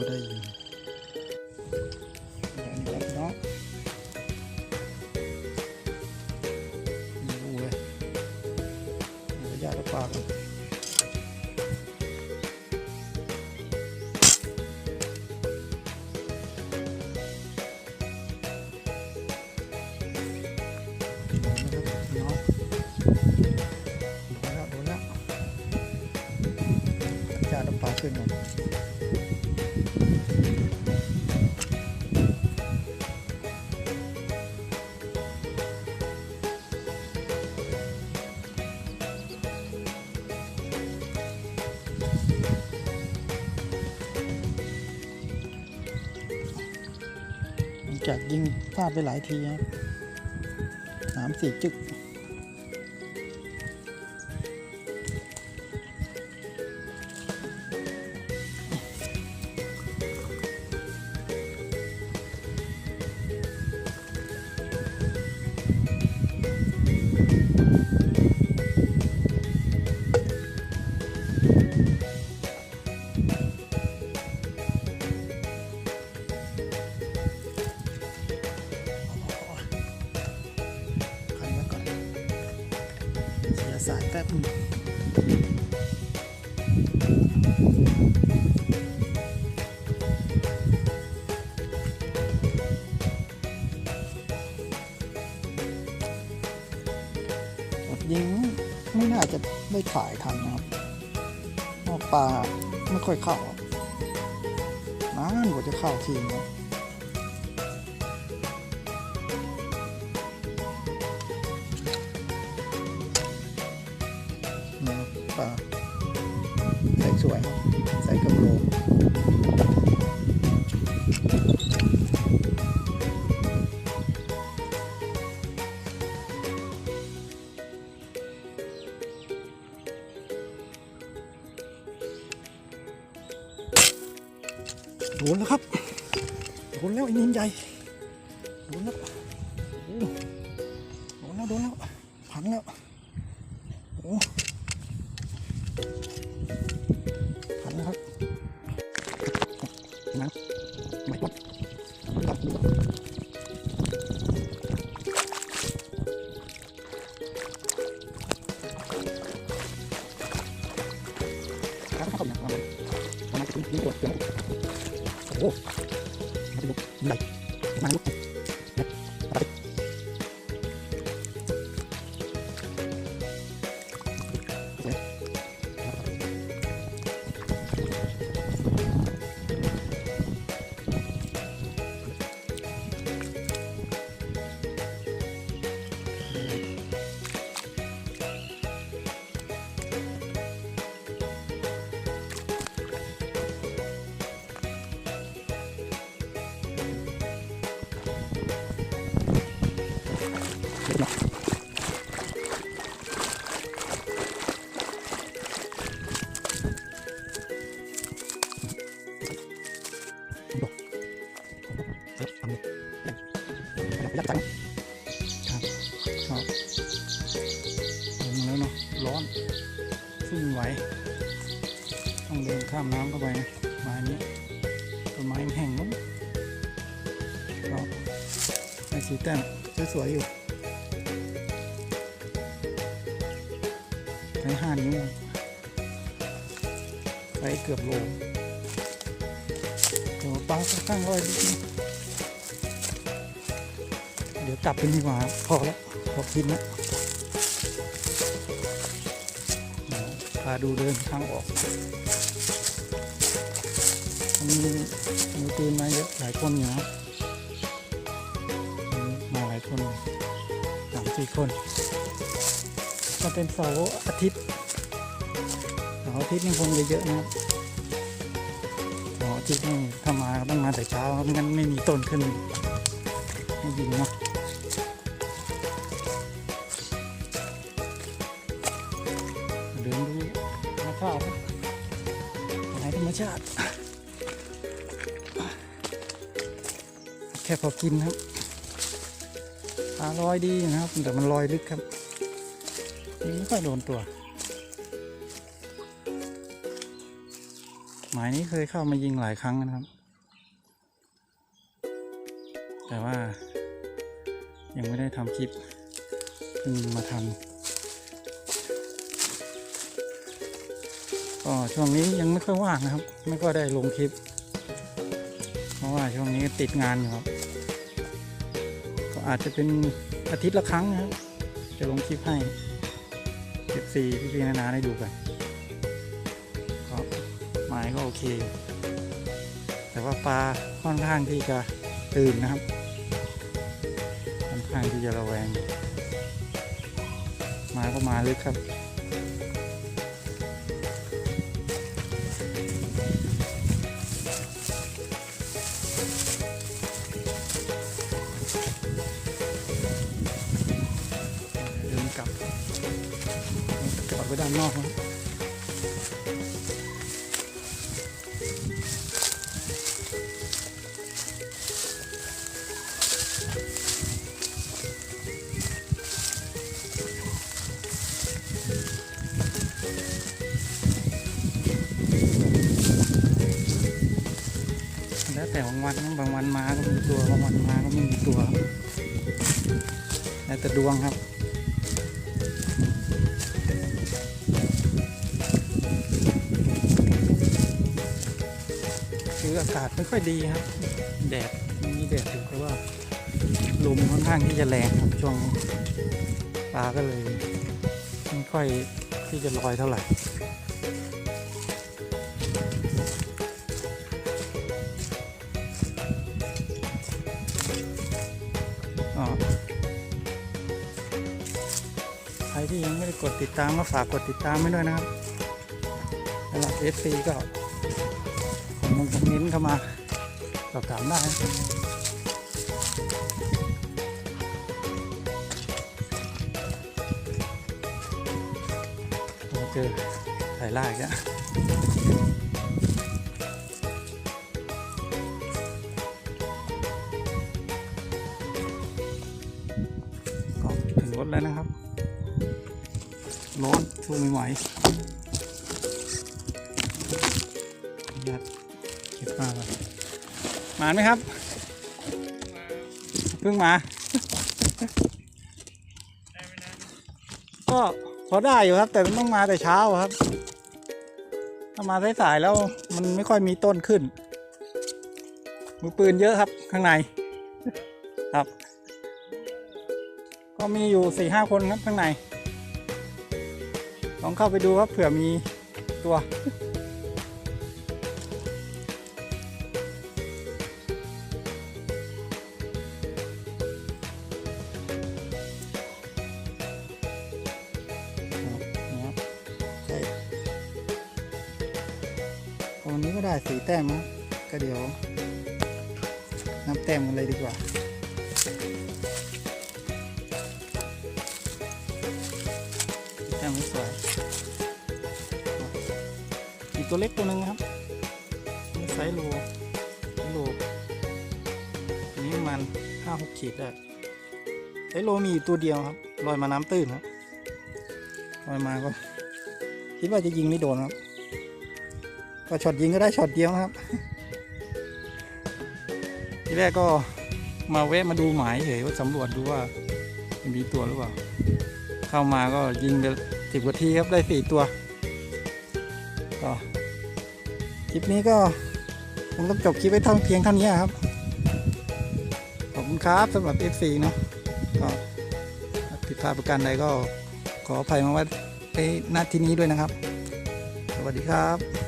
ก็ได้ยินอย่างนี้ครับพี่น้องดูเลยระย จากยิงพลาดไปหลายทีครับสามสี่จึก ได้ขายทันนะครับปลาไม่ค่อยเข้านานกว่าจะเข้าทีนะปลาสวยค โดนแล้วครับโดนแล้วไอ้นินใหญ่โดนแล้วโดนแล้วโดนแล้วพันแล้วโอ้พันนะครับนะไม่วัดตัดดูครับครับนะประมาณประมาณถึงตัวเดีย วโอ้โหมาดูใหญ่มาดูนะ ยัดจังครับครับลงมาแล้วเนาะร้อนสู้ไม่ไหวต้องเดินข้ามน้ำเข้าไปนะไม้นี้ต้นไม้แห้งมั้งก็ไอ้สีแต้มสวยๆอยู่ใช้ห้านิ้วไปเกือบโลเดี๋ยวปลาค่อนข้างร้อยนิดนึง ดี๋ยวกลับไปดีกว่าพอแล้วพอกินแล้วพาดูเดินทางออกมีมีตีนมาเยอะหลายคนอยู่นะมาหลายคนสามสี่คนก็เป็นเสาร์อาทิตย์เสาร์อาทิตย์นี่คงจะเยอะนะครับเสาร์อาทิตย์นี่ถ้ามาต้องมาแต่เช้าไม่งั้นไม่มีต้นขึ้นให้ยิงเนาะ ค่พอกินครับปลาลอยดีนะครับ แต่มันลอยลึกครับนี่ไม่ค่อยโดนตัว หมายนี้เคยเข้ามายิงหลายครั้งนะครับ แต่ว่ายังไม่ได้ทำคลิปเพิ่งมาทำก็ช่วงนี้ยังไม่ค่อยว่างนะครับ ไม่ค่อยได้ลงคลิป เพราะว่าช่วงนี้ติดงานอยู่ครับ ก็อาจจะเป็นอาทิตย์ละครั้งนะครับจะลงคลิปให้เก็บสีพี่ๆนานาได้ดูกันก็ไม้ก็โอเค แต่ว่าปลาค่อนข้างที่จะตื่นนะครับค่อนข้างที่จะระแวง มาก็มาลึกครับานนอกครับแล้วแต่บางวันนะบางวันมาก็มีตัวบางวันมาก็ไม่มีตัว แล้วแต่ดวงครับ ออากาศไม่ค่อยดีครับ แดดมีแดดอยู่เพราะว่าลมค่อนข้างที่จะแรงครับช่วงนี้ปลาก็เลยไม่ค่อยที่จะลอยเท่าไหร่อ๋อใครที่ยังไม่ได้กดติดตามก็ฝากกดติดตามไว้ด้วยนะครับสำหรับ FC ก็คอ มเมนต์คอมเมนต์เข้ามาสอบถามได้เจอถ่ายล่าอีกแล้วก็ถึงรถแล้วนะครับ ร้อนสู้ไม่ไหว ยัดมาก่อนมาไหมครับเพิ่งมา ก็พอได้อยู่ครับ แต่ต้องมาแต่เช้าครับ ถ้ามาสายๆแล้วมันไม่ค่อยมีต้นขึ้น มือปืนเยอะครับ ข้างในครับ ก็มีอยู่สี่ห้าคนครับข้างใน ลองเข้าไปดูครับเผื่อมีตัว ก็ได้สีแต้มนะก็เดี๋ยวนับแต้มกันเลยดีกว่าแต้มสวยอีกตัวเล็กตัวหนึ่งครับนี่ไซส์โลไซโลอันนี้มาณห้าหกขีดได้ไซส์โลมีตัวเดียวครับลอยมาน้ำตื้นครับลอยมาก็คิดว่าจะยิงไม่โดนครับ ก็ช็อตยิงก็ได้ช็อตเดียวครับ ทีแรกก็มาแวะมาดูหมายเฉยว่าสำรวจดูว่ามีตัวหรือเปล่า เข้ามาก็ยิงไปสิบกว่าทีครับได้สี่ตัวก็คลิปนี้ก็คงต้องจบคลิปไว้เท่าเพียงเท่านี้ครับ ขอบคุณครับสำหรับ FC เนาะก็ผิดพลาดประการใดก็ขออภัยมาว่าในนาทีนี้ด้วยนะครับ สวัสดีครับ